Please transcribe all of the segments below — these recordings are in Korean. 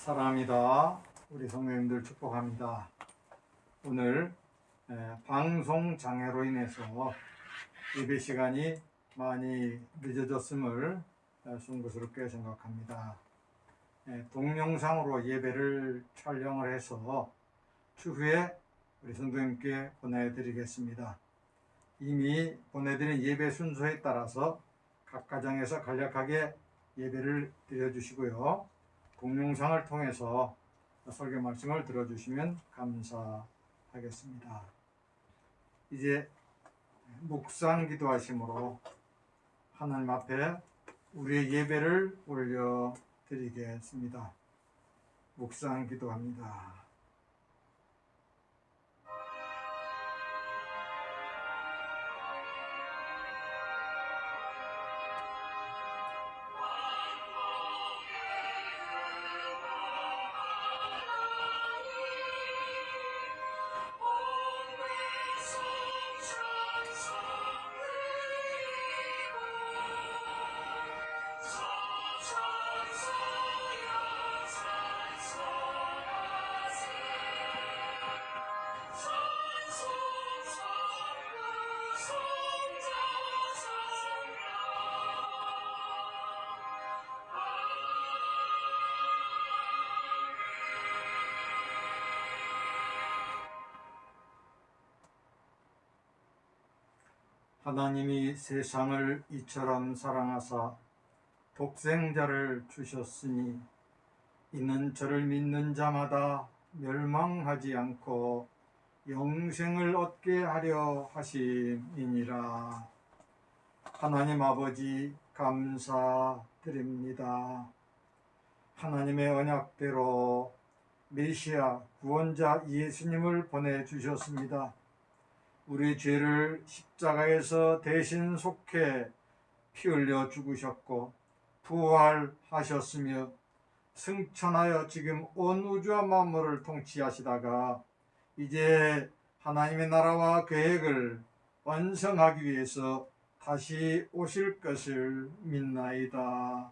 사랑합니다. 우리 성도님들 축복합니다. 오늘 에, 방송 장애로 인해서 예배 시간이 많이 늦어졌음을 에, 송구스럽게 생각합니다. 에, 동영상으로 예배를 촬영을 해서 추후에 우리 성도님께 보내드리겠습니다. 이미 보내드린 예배 순서에 따라서 각 가정에서 간략하게 예배를 드려주시고요. 동영상을 통해서 설교 말씀을 들어주시면 감사하겠습니다. 이제 묵상 기도하심으로 하나님 앞에 우리의 예배를 올려 드리겠습니다. 묵상 기도합니다. 하나님이 세상을 이처럼 사랑하사 독생자를 주셨으니 이는 저를 믿는 자마다 멸망하지 않고 영생을 얻게 하려 하심이니라. 하나님 아버지 감사드립니다. 하나님의 언약대로 메시아 구원자 예수님을 보내주셨습니다. 우리 죄를 십자가에서 대신 속해 피 흘려 죽으셨고 부활하셨으며 승천하여 지금 온 우주와 만물을 통치하시다가 이제 하나님의 나라와 계획을 완성하기 위해서 다시 오실 것을 믿나이다.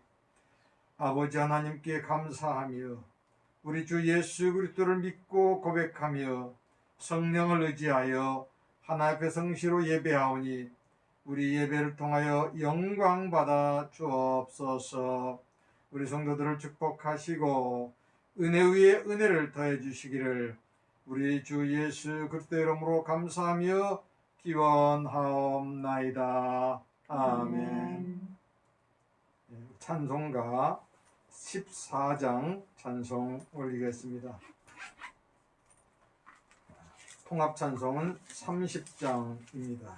아버지 하나님께 감사하며 우리 주 예수 그리스도를 믿고 고백하며 성령을 의지하여 하나님 앞에 성시로 예배하오니 우리 예배를 통하여 영광 받아 주옵소서. 우리 성도들을 축복하시고 은혜 위에 은혜를 더해 주시기를 우리 주 예수 그리스도 이름으로 감사하며 기원하옵나이다. 아멘. 예, 찬송가 14장 찬송 올리겠습니다. 통합 찬송은 30장입니다.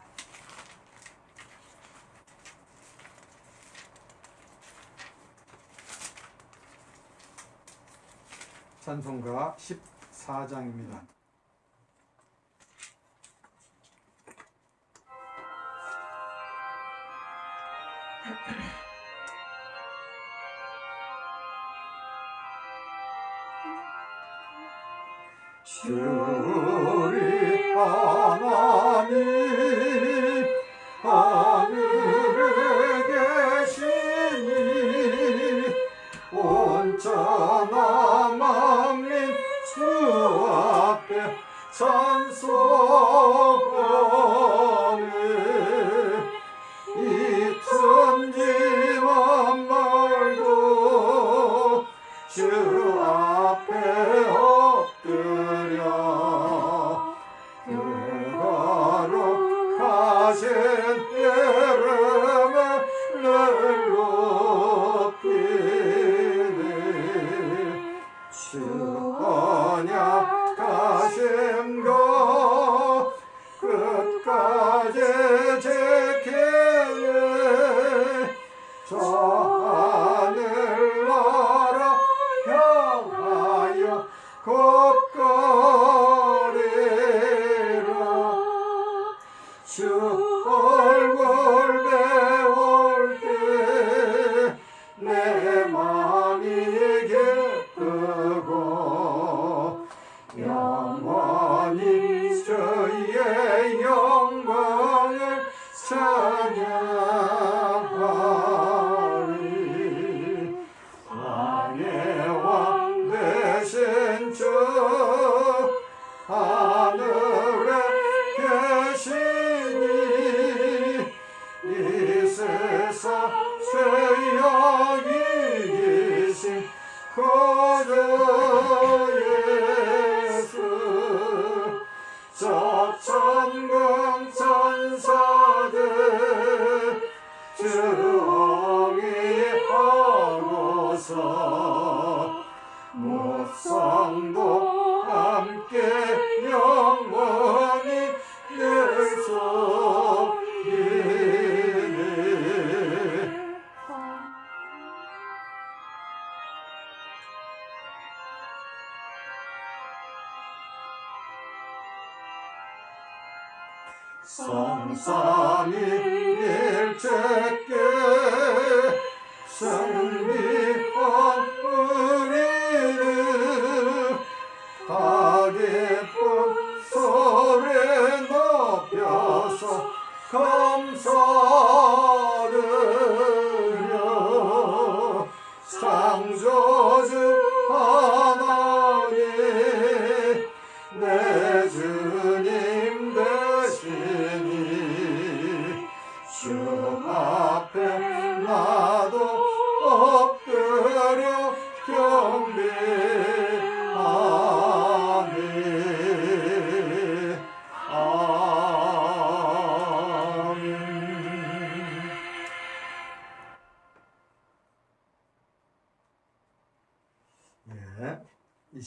찬송가 14장입니다.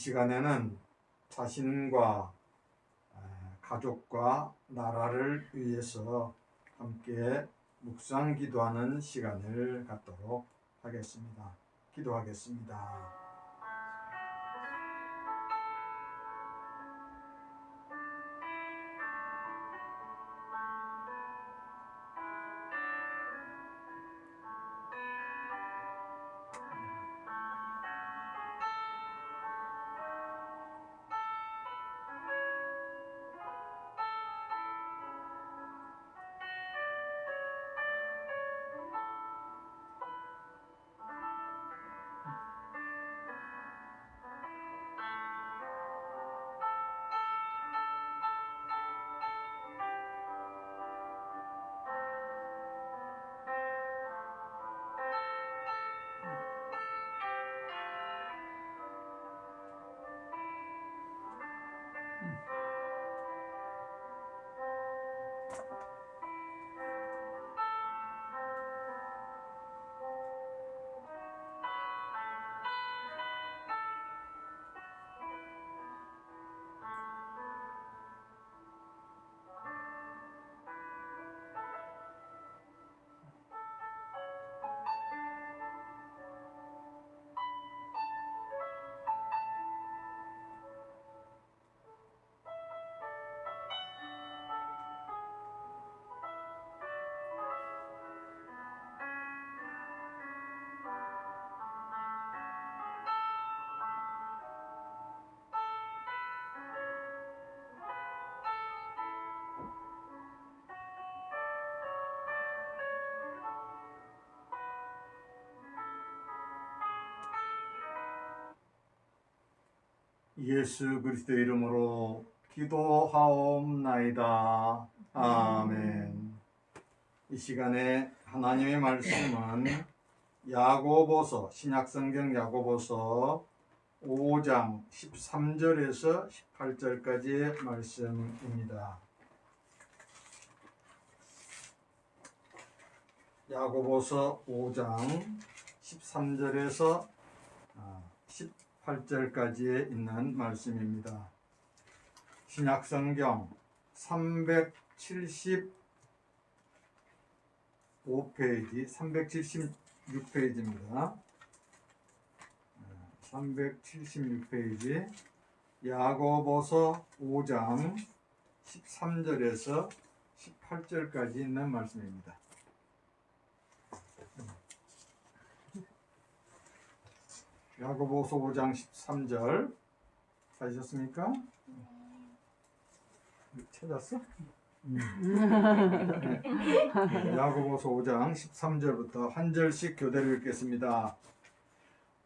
시간에는 자신과 아, 가족과 나라를 위해서 함께 묵상 기도하는 시간을 갖도록 하겠습니다. 기도하겠습니다. 예수 그리스도 이름으로 기도하옵나이다. 아멘. 이 시간에 하나님의 말씀은 야고보서 신약성경 야고보서 5장 13절에서 18절까지의 말씀입니다. 야고보서 5장 13절에서 18절까지에 있는 말씀입니다. 신약성경 375페이지, 376페이지입니다. 376페이지 야고보서 5장 13절에서 18절까지 있는 말씀입니다. 야고보서 5장 13절 찾으셨습니까? 찾았어? 네, 야고보서 5장 13절부터 한 절씩 교대를 읽겠습니다.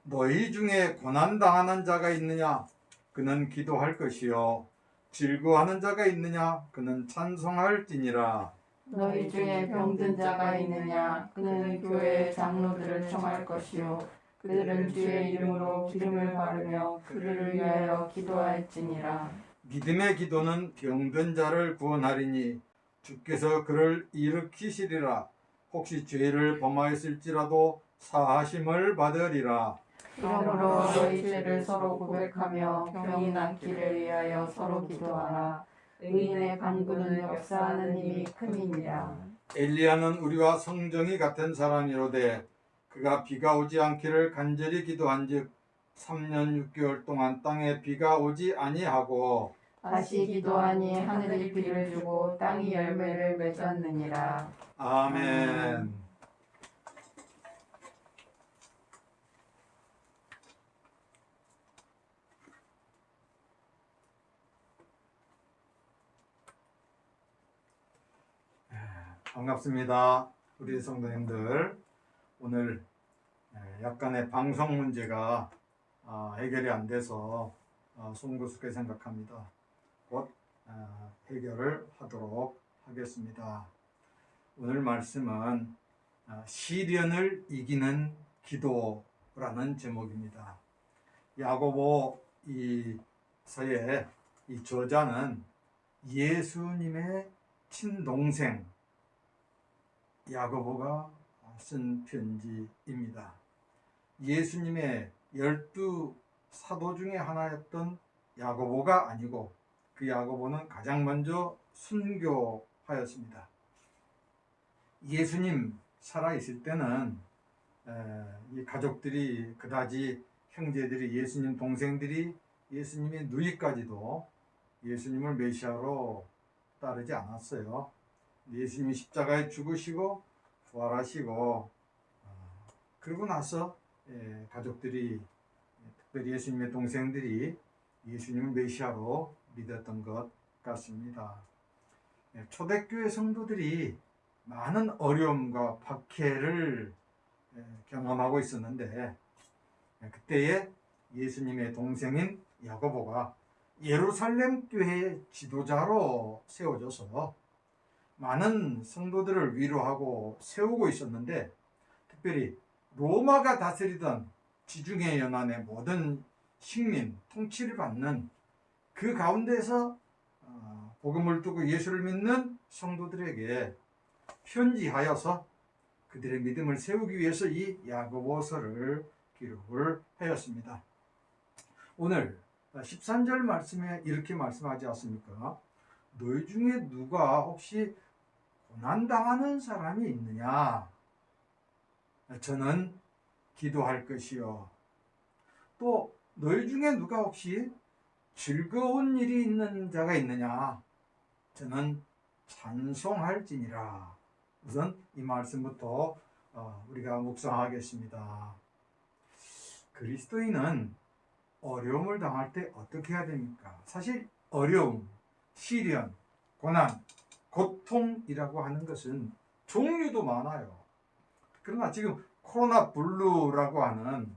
너희 중에 고난 당하는 자가 있느냐? 그는 기도할 것이요. 즐거워하는 자가 있느냐? 그는 찬송할지니라. 너희 중에 병든 자가 있느냐 그는 교회 장로들을 청할 것이요 그들은 주의 이름으로 기름을 바르며 그를 위하여 기도할지니라. 믿음의 기도는 병든 자를 구원하리니 주께서 그를 일으키시리라 혹시 죄를 범하였을지라도 사하심을 받으리라 그러므로 너희 죄를 서로 고백하며 병이 낫기를 위하여 서로 기도하라. 의인의 간구는 역사하는 힘이 큼이니라. 엘리야는 우리와 성정이 같은 사람이로되 그가 비가 오지 않기를 간절히 기도한즉 3년 6개월 동안 땅에 비가 오지 아니하고 다시 기도하니 하늘이 비를 주고 땅이 열매를 맺었느니라. 아멘. 반갑습니다. 우리 성도님들. 오늘 약간의 방송 문제가 아, 해결이 안 돼서 아, 송구스게 생각합니다. 곧 아, 해결을 하도록 하겠습니다. 오늘 말씀은 아, 시련을 이기는 기도라는 제목입니다. 야고보 이 서의 이 저자는 예수님의 친동생 야고보가 쓴 편지입니다. 예수님의 열두 사도 중에 하나였던 야고보가 아니고 그 야고보는 가장 먼저 순교하였습니다. 예수님 살아 있을 때는 에, 이 가족들이 그다지 형제들이 예수님 동생들이 예수님의 누이까지도 예수님을 메시아로 따르지 않았어요. 예수님이 십자가에 죽으시고 부활하시고 어, 그러고 나서 예, 가족들이 특별히 예수님의 동생들이 예수님을 메시아로 믿었던 것 같습니다. 예, 초대교회 성도들이 많은 어려움과 박해를 예, 경험하고 있었는데 예, 그때에 예수님의 동생인 야고보가 예루살렘 교회의 지도자로 세워져서 많은 성도들을 위로하고 세우고 있었는데 특별히 로마가 다스리던 지중해 연안의 모든 식민 통치를 받는 그 가운데서 어, 복음을 두고 예수를 믿는 성도들에게 편지하여서 그들의 믿음을 세우기 위해서 이 야고보서를 기록을 하였습니다. 오늘 13절 말씀에 이렇게 말씀하지 않습니까? 너희 중에 누가 혹시 고난당하는 사람이 있느냐? 저는 기도할 것이요. 또 너희 중에 누가 혹시 즐거운 일이 있는 자가 있느냐? 저는 찬송할지니라. 우선 이 말씀부터 어, 우리가 묵상하겠습니다. 그리스도인은 어려움을 당할 때 어떻게 해야 됩니까? 사실 어려움, 시련, 고난, 고통이라고 하는 것은 종류도 많아요. 그러나 지금 코로나 블루라고 하는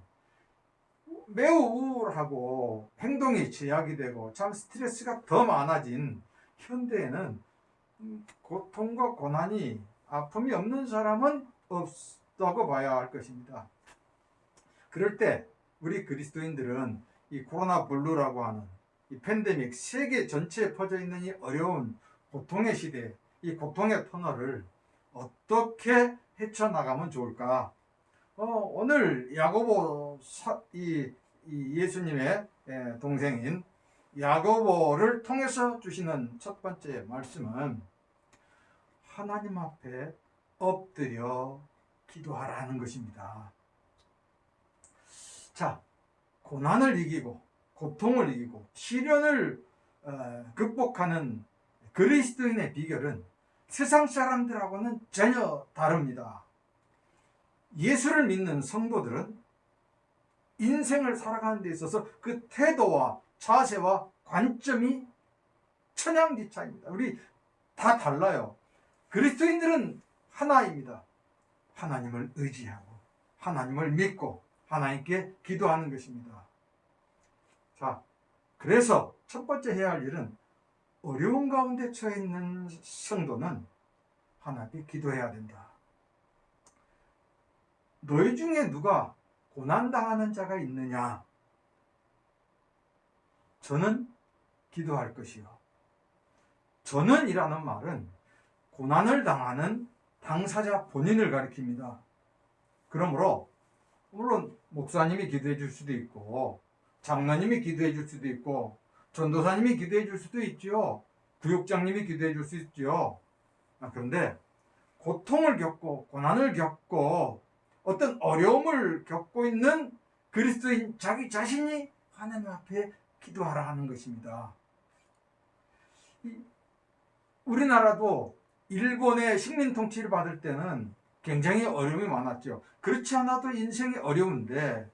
매우 우울하고 행동이 제약이 되고 참 스트레스가 더 많아진 현대에는 음, 고통과 고난이 아픔이 없는 사람은 없다고 봐야 할 것입니다. 그럴 때 우리 그리스도인들은 이 코로나 블루라고 하는 이 팬데믹 세계 전체에 퍼져 있는 이 어려운 고통의 시대, 이 고통의 터널을 어떻게 헤쳐나가면 좋을까? 어, 오늘 야고보 사, 이, 이 예수님의 예, 동생인 야고보를 통해서 주시는 첫 번째 말씀은 하나님 앞에 엎드려 기도하라는 것입니다. 자, 고난을 이기고 고통을 이기고 시련을 어, 극복하는 그리스도인의 비결은 세상 사람들하고는 전혀 다릅니다. 예수를 믿는 성도들은 인생을 살아가는 데 있어서 그 태도와 자세와 관점이 천양지차입니다. 우리 다 달라요. 그리스도인들은 하나입니다. 하나님을 의지하고 하나님을 믿고 하나님께 기도하는 것입니다. 자, 그래서 첫 번째 해야 할 일은 어려운 가운데 처해 있는 성도는 하나님께 기도해야 된다. 너희 중에 누가 고난당하는 자가 있느냐? 저는 기도할 것이요. 저는 이라는 말은 고난을 당하는 당사자 본인을 가리킵니다. 그러므로 물론 목사님이 기도해 줄 수도 있고 장로님이 기도해 줄 수도 있고 전도사님이 기도해 줄 수도 있죠. 구역장님이 기도해 줄 수 있죠. 아, 그런데 고통을 겪고 고난을 겪고 어떤 어려움을 겪고 있는 그리스도인 자기 자신이 하나님 앞에 기도하라 하는 것입니다. 이- 우리나라도 일본의 식민 통치를 받을 때는 굉장히 어려움이 많았죠. 그렇지 않아도 인생이 어려운데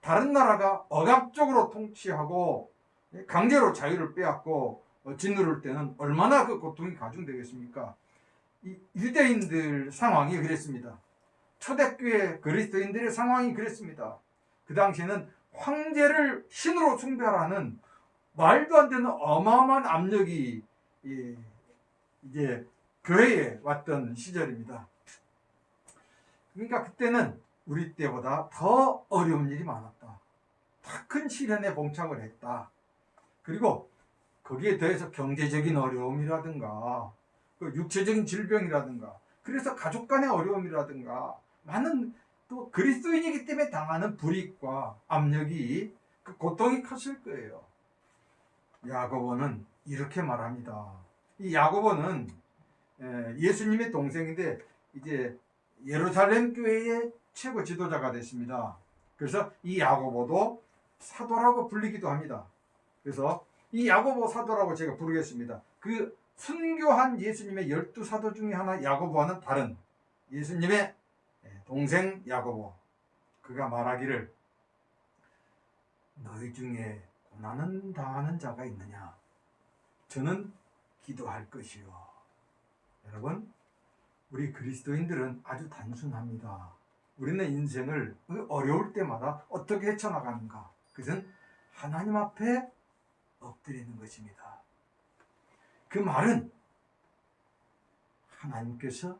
다른 나라가 억압적으로 통치하고 강제로 자유를 빼앗고 어, 짓누를 때는 얼마나 그 고통이 가중되겠습니까? 이 유대인들 상황이 그랬습니다. 초대교회 그리스도인들의 상황이 그랬습니다. 그 당시에는 황제를 신으로 숭배하라는 말도 안 되는 어마어마한 압력이 예, 이제 교회에 왔던 시절입니다. 그러니까 그때는 우리 때보다 더 어려운 일이 많았다. 더 큰 시련에 봉착을 했다. 그리고 거기에 더해서 경제적인 어려움이라든가 그 육체적인 질병이라든가 그래서 가족 간의 어려움이라든가 많은 또 그리스도인이기 때문에 당하는 불이익과 압력이 그 고통이 컸을 거예요. 야고보는 이렇게 말합니다. 이 야고보는 에, 예수님의 동생인데 이제 예루살렘 교회의 최고 지도자가 됐습니다. 그래서 이 야고보도 사도라고 불리기도 합니다. 그래서 이 야고보 사도라고 제가 부르겠습니다. 그 순교한 예수님의 열두 사도 중에 하나 야고보와는 다른 예수님의 동생 야고보. 그가 말하기를 너희 중에 고난은 당하는 자가 있느냐? 저는 기도할 것이요. 여러분 우리 그리스도인들은 아주 단순합니다. 우리는 인생을 그 어려울 때마다 어떻게 헤쳐나가는가? 그것은 하나님 앞에 엎드리는 것입니다 그 말은 하나님께서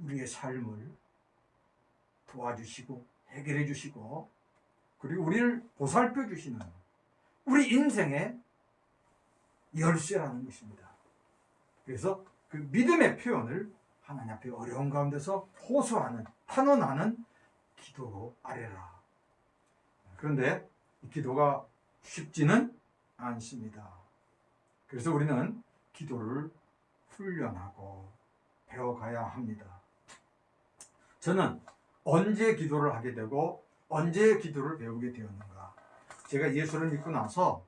우리의 삶을 도와주시고 해결해 주시고 그리고 우리를 보살펴 주시는 우리 인생의 열쇠라는 것입니다. 그래서 그 믿음의 표현을 하나님 앞에 어려운 가운데서 호소하는 탄원하는 기도로 아뢰라. 그런데 이 기도가 쉽지는 않습니다. 그래서 우리는 기도를 훈련하고 배워가야 합니다. 저는 언제 기도를 하게 되고 언제 기도를 배우게 되었는가? 제가 예수를 믿고 나서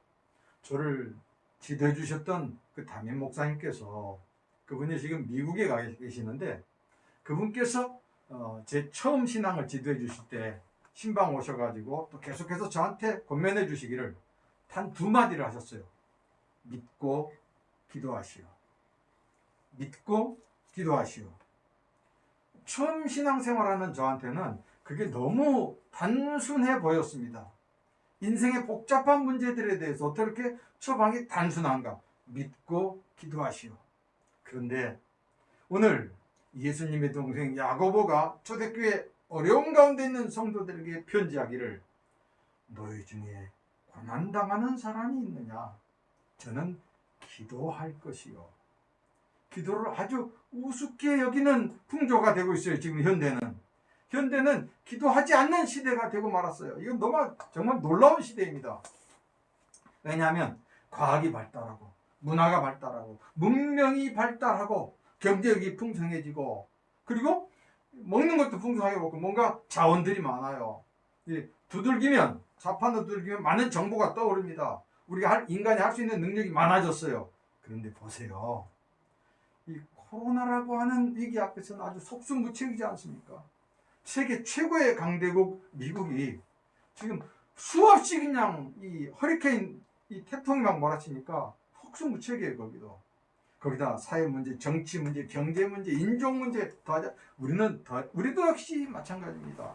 저를 지도해 주셨던 그 담임 목사님께서 그분이 지금 미국에 가 계시는데 그분께서 어, 제 처음 신앙을 지도해 주실 때 신방 오셔가지고 또 계속해서 저한테 권면해 주시기를 단 두 마디를 하셨어요. 믿고 기도하시오. 믿고 기도하시오. 처음 신앙생활하는 저한테는 그게 너무 단순해 보였습니다. 인생의 복잡한 문제들에 대해서 어떻게 처방이 단순한가? 믿고 기도하시오. 그런데 오늘 예수님의 동생 야고보가 초대교회 어려운 가운데 있는 성도들에게 편지하기를 너희 중에 고난당하는 사람이 있느냐? 저는 기도할 것이요. 기도를 아주 우습게 여기는 풍조가 되고 있어요. 지금 현대는. 현대는 기도하지 않는 시대가 되고 말았어요. 이건 너무 정말 놀라운 시대입니다. 왜냐하면 과학이 발달하고 문화가 발달하고 문명이 발달하고 경제력이 풍성해지고 그리고 먹는 것도 풍성하게 먹고 뭔가 자원들이 많아요. 이 두들기면 자판을 두들기면 많은 정보가 떠오릅니다. 우리가 할, 인간이 할 수 있는 능력이 많아졌어요. 그런데 보세요. 이 코로나라고 하는 위기 앞에서는 아주 속수무책이지 않습니까? 세계 최고의 강대국 미국이 지금 수없이 그냥 이 허리케인 이 태풍이 막 몰아치니까 속수무책이에요 거기도 거기다 사회 문제, 정치 문제, 경제 문제, 인종 문제 더 하자 우리는 더 우리도 역시 마찬가지입니다.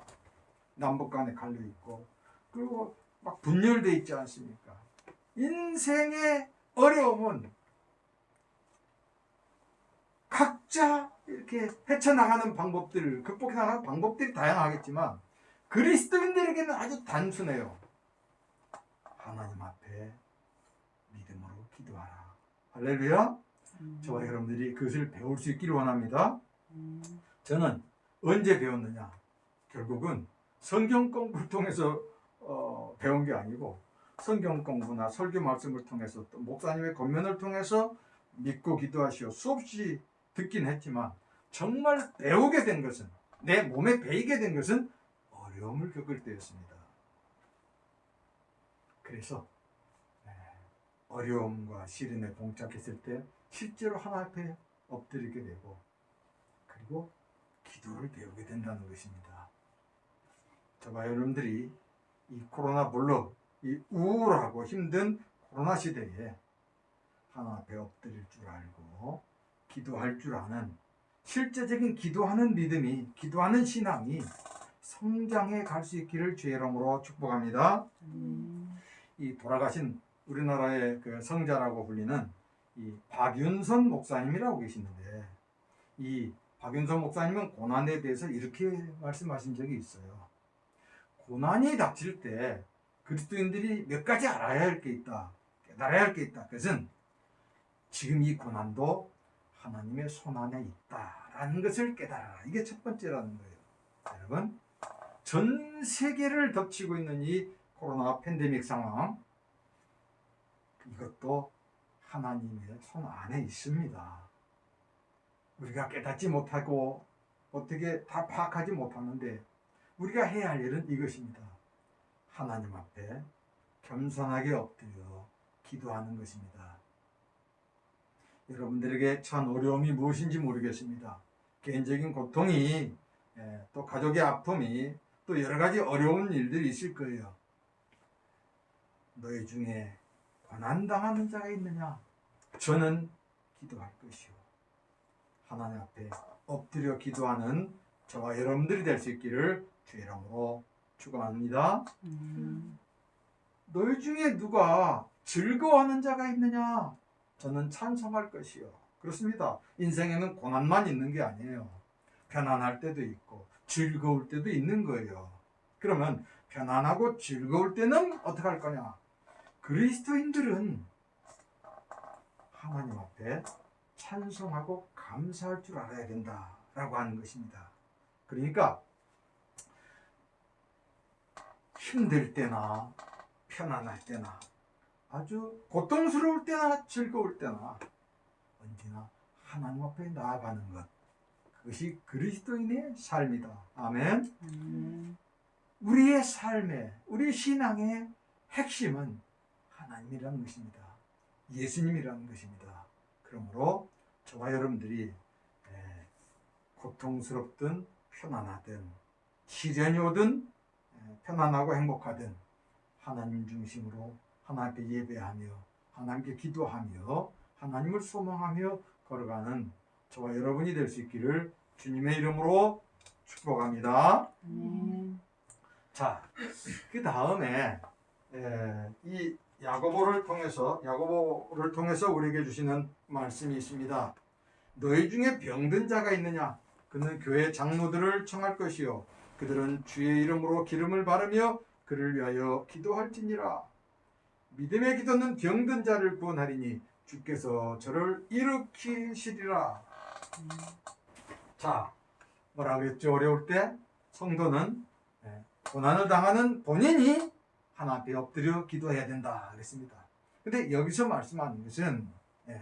남북 간에 갈려 있고 그리고 막 분열돼 있지 않습니까? 인생의 어려움은 각자 이렇게 헤쳐나가는 방법들, 극복해 나가는 방법들이 다양하겠지만 그리스도인들에게는 아주 단순해요. 하나님 앞에 믿음으로 기도하라. 할렐루야. 저와 여러분들이 그것을 배울 수 있기를 원합니다. 저는 언제 배웠느냐? 결국은 성경 공부를 통해서 어, 배운 게 아니고 성경 공부나 설교 말씀을 통해서 또 목사님의 권면을 통해서 믿고 기도하시오 수없이 듣긴 했지만 정말 배우게 된 것은 내 몸에 배이게 된 것은 어려움을 겪을 때였습니다. 그래서 에, 어려움과 시련에 봉착했을 때 실제로 하나 앞에 엎드리게 되고 그리고 기도를 배우게 된다는 것입니다. 저와 여러분들이 이 코로나 물로 이 우울하고 힘든 코로나 시대에 하나 앞에 엎드릴 줄 알고 기도할 줄 아는 실제적인 기도하는 믿음이 기도하는 신앙이 성장해 갈 수 있기를 주의 이름으로 축복합니다. 이 돌아가신 우리나라의 그 성자라고 불리는 이 박윤선 목사님이라고 계시는데 이 박윤선 목사님은 고난에 대해서 이렇게 말씀하신 적이 있어요. 고난이 닥칠 때 그리스도인들이 몇 가지 알아야 할 게 있다. 깨달아야 할 게 있다. 그것은 지금 이 고난도 하나님의 손 안에 있다라는 것을 깨달아라. 이게 첫 번째라는 거예요. 여러분, 전 세계를 덮치고 있는 이 코로나 팬데믹 상황 이것도 하나님의 손 안에 있습니다. 우리가 깨닫지 못하고 어떻게 다 파악하지 못하는데 우리가 해야 할 일은 이것입니다. 하나님 앞에 겸손하게 엎드려 기도하는 것입니다. 여러분들에게 참 어려움이 무엇인지 모르겠습니다. 개인적인 고통이 예, 또 가족의 아픔이 또 여러 가지 어려운 일들이 있을 거예요. 너희 중에 고난당하는 자가 있느냐? 저는 기도할 것이요. 하나님 앞에 엎드려 기도하는 저와 여러분들이 될 수 있기를 주의 이름으로 축원합니다. 너희 중에 누가 즐거워하는 자가 있느냐? 저는 찬성할 것이요. 그렇습니다. 인생에는 고난만 있는 게 아니에요. 편안할 때도 있고 즐거울 때도 있는 거예요. 그러면 편안하고 즐거울 때는 어떻게 할 거냐? 그리스도인들은 하나님 앞에 찬송하고 감사할 줄 알아야 된다라고 하는 것입니다. 그러니까 힘들 때나 편안할 때나 아주 고통스러울 때나 즐거울 때나 언제나 하나님 앞에 나아가는 것 그것이 그리스도인의 삶이다. 아멘. 우리의 삶의 우리 신앙의 핵심은 하나님이라는 것입니다. 예수님이라는 것입니다. 그러므로 저와 여러분들이 에, 고통스럽든 편안하든 시련이 오든 에, 편안하고 행복하든 하나님 중심으로 하나님께 예배하며 하나님께 기도하며 하나님을 소망하며 걸어가는 저와 여러분이 될 수 있기를 주님의 이름으로 축복합니다. 자, 그 다음에 이 야고보를 통해서 야고보를 통해서 우리에게 주시는 말씀이 있습니다. 너희 중에 병든 자가 있느냐? 그는 교회 장로들을 청할 것이요 그들은 주의 이름으로 기름을 바르며 그를 위하여 기도할지니라. 믿음의 기도는 병든 자를 구원하리니 주께서 저를 일으키시리라. 자, 뭐라 그랬죠? 어려울 때 성도는 예, 고난을 당하는 본인이 하나 앞에 엎드려 기도해야 된다 그랬습니다. 근데 여기서 말씀하는 것은 예,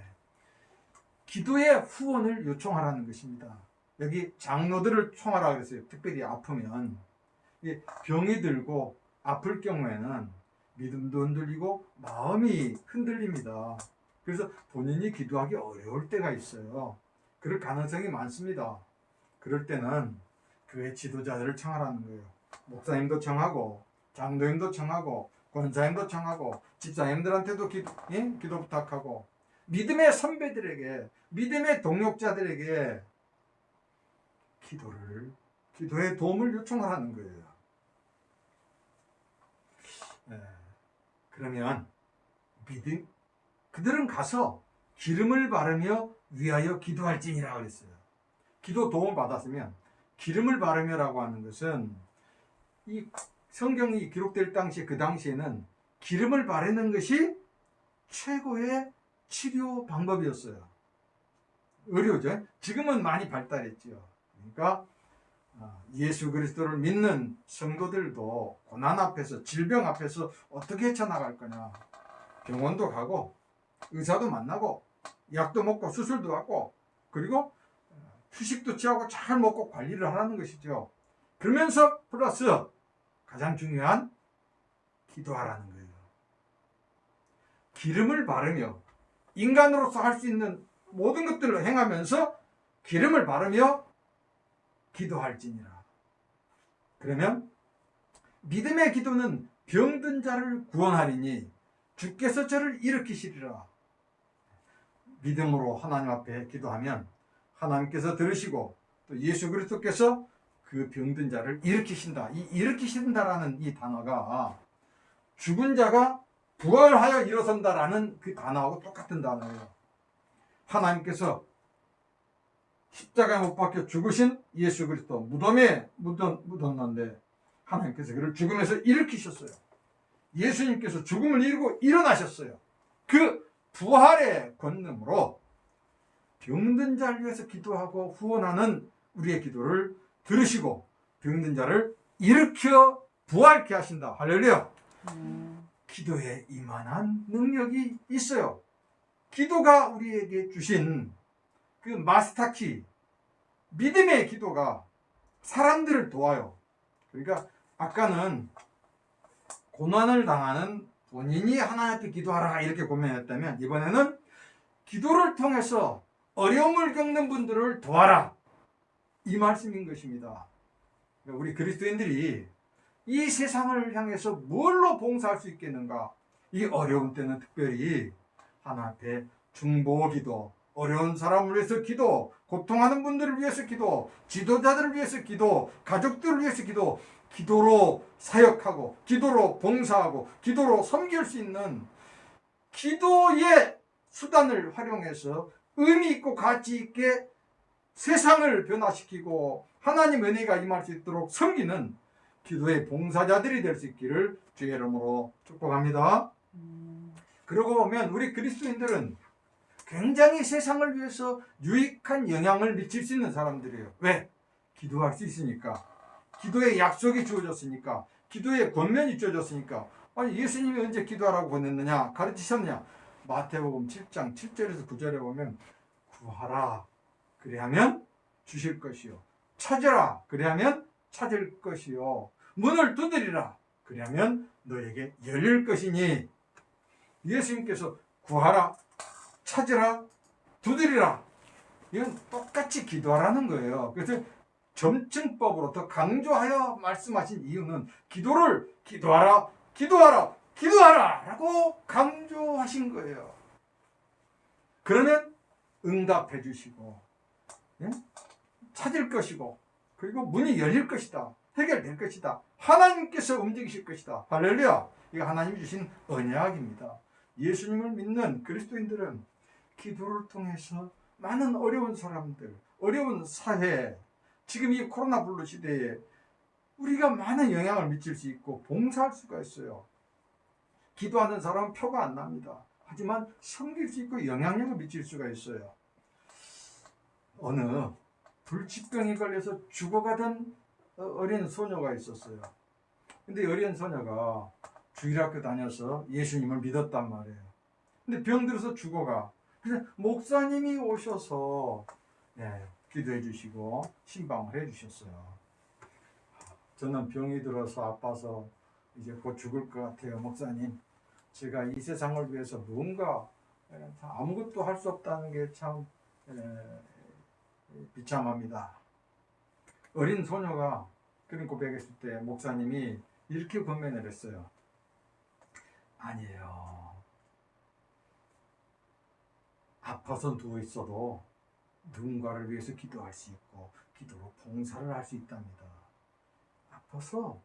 기도의 후원을 요청하라는 것입니다. 여기 장로들을 청하라 그랬어요. 특별히 아프면 이 병이 들고 아플 경우에는 믿음도 흔들리고 마음이 흔들립니다. 그래서 본인이 기도하기 어려울 때가 있어요. 그럴 가능성이 많습니다. 그럴 때는 교회 지도자들을 청하라는 거예요. 목사님도 청하고 장로님도 청하고 권사님도 청하고 집사님들한테도 기, 예? 기도 부탁하고 믿음의 선배들에게 믿음의 동역자들에게 기도를 기도의 도움을 요청하라는 거예요. 예, 그러면 믿음 그들은 가서 기름을 바르며 위하여 기도할지니라 그랬어요. 기도 도움을 받았으면 기름을 바르며라고 하는 것은 이 성경이 기록될 당시 그 당시에는 기름을 바르는 것이 최고의 치료 방법이었어요. 의료죠. 지금은 많이 발달했죠. 그러니까 아, 예수 그리스도를 믿는 성도들도 고난 앞에서 질병 앞에서 어떻게 헤쳐나갈 거냐. 병원도 가고 의사도 만나고 약도 먹고 수술도 하고 그리고 휴식도 취하고 잘 먹고 관리를 하라는 것이죠. 그러면서 플러스 가장 중요한 기도하라는 거예요. 기름을 바르며 인간으로서 할 수 있는 모든 것들을 행하면서 기름을 바르며 기도할지니라. 그러면 믿음의 기도는 병든 자를 구원하리니 주께서 저를 일으키시리라. 믿음으로 하나님 앞에 기도하면 하나님께서 들으시고 또 예수 그리스도께서 그 병든 자를 일으키신다. 이 일으키신다라는 이 단어가 죽은 자가 부활하여 일어선다라는 그 단어하고 똑같은 단어예요. 하나님께서 십자가에 못 박혀 죽으신 예수 그리스도 무덤에 묻었, 묻었는데 하나님께서 그를 죽음에서 일으키셨어요. 예수님께서 죽음을 이루고 일어나셨어요. 그 부활의 권능으로 병든 자를 위해서 기도하고 후원하는 우리의 기도를 들으시고 병든 자를 일으켜 부활케 하신다. 할렐루야. 음, 기도에 이만한 능력이 있어요. 기도가 우리에게 주신 그 마스터키, 믿음의 기도가 사람들을 도와요. 그러니까 아까는 고난을 당하는 본인이 하나님 앞에 기도하라 이렇게 고민했다면 이번에는 기도를 통해서 어려움을 겪는 분들을 도와라 이 말씀인 것입니다. 그러니까 우리 그리스도인들이 이 세상을 향해서 뭘로 봉사할 수 있겠는가? 이 어려운 때는 특별히 하나 앞에 중보 기도, 어려운 사람을 위해서 기도, 고통하는 분들을 위해서 기도, 지도자들을 위해서 기도, 가족들을 위해서 기도, 기도로 사역하고, 기도로 봉사하고, 기도로 섬길 수 있는 기도의 수단을 활용해서 의미 있고 가치 있게 세상을 변화시키고 하나님 은혜가 임할 수 있도록 섬기는 기도의 봉사자들이 될 수 있기를 주의 이름으로 축복합니다. 음, 그러고 보면 우리 그리스도인들은 굉장히 세상을 위해서 유익한 영향을 미칠 수 있는 사람들이에요. 왜? 기도할 수 있으니까. 기도의 약속이 주어졌으니까. 기도의 권면이 주어졌으니까. 아니 예수님이 언제 기도하라고 보냈느냐? 가르치셨느냐? 마태복음 7장 7절에서 9절에 보면 구하라. 그리하면 주실 것이요. 찾으라. 그리하면 찾을 것이요. 문을 두드리라. 그리하면 너에게 열릴 것이니 예수님께서 구하라, 찾으라, 두드리라. 이건 똑같이 기도하라는 거예요. 그래서 점층법으로 더 강조하여 말씀하신 이유는 기도를 기도하라, 기도하라, 기도하라! 라고 강조하신 거예요. 그러면 응답해 주시고, 예? 찾을 것이고, 그리고 문이 열릴 것이다. 해결될 것이다. 하나님께서 움직이실 것이다. 할렐루야! 이거 하나님이 주신 언약입니다. 예수님을 믿는 그리스도인들은 기도를 통해서 많은 어려운 사람들, 어려운 사회, 지금 이 코로나 블루 시대에 우리가 많은 영향을 미칠 수 있고 봉사할 수가 있어요. 기도하는 사람은 표가 안 납니다. 하지만 섬길 수 있고 영향력을 미칠 수가 있어요. 어느 불치병에 걸려서 죽어가던 어, 어린 소녀가 있었어요. 근데 어린 소녀가 주일학교 다녀서 예수님을 믿었단 말이에요. 근데 병들어서 죽어가. 목사님이 오셔서 네, 기도해 주시고 신방을 해 주셨어요. 저는 병이 들어서 아파서 이제 곧 죽을 것 같아요, 목사님. 제가 이 세상을 위해서 뭔가 에, 참 아무것도 할 수 없다는 게 참 비참합니다. 어린 소녀가 그런 고백했을 때 목사님이 이렇게 권면을 했어요. 아니에요. 아파서 누워 있어도 누군가를 위해서 기도할 수 있고 기도로 봉사를 할 수 있답니다. 아파서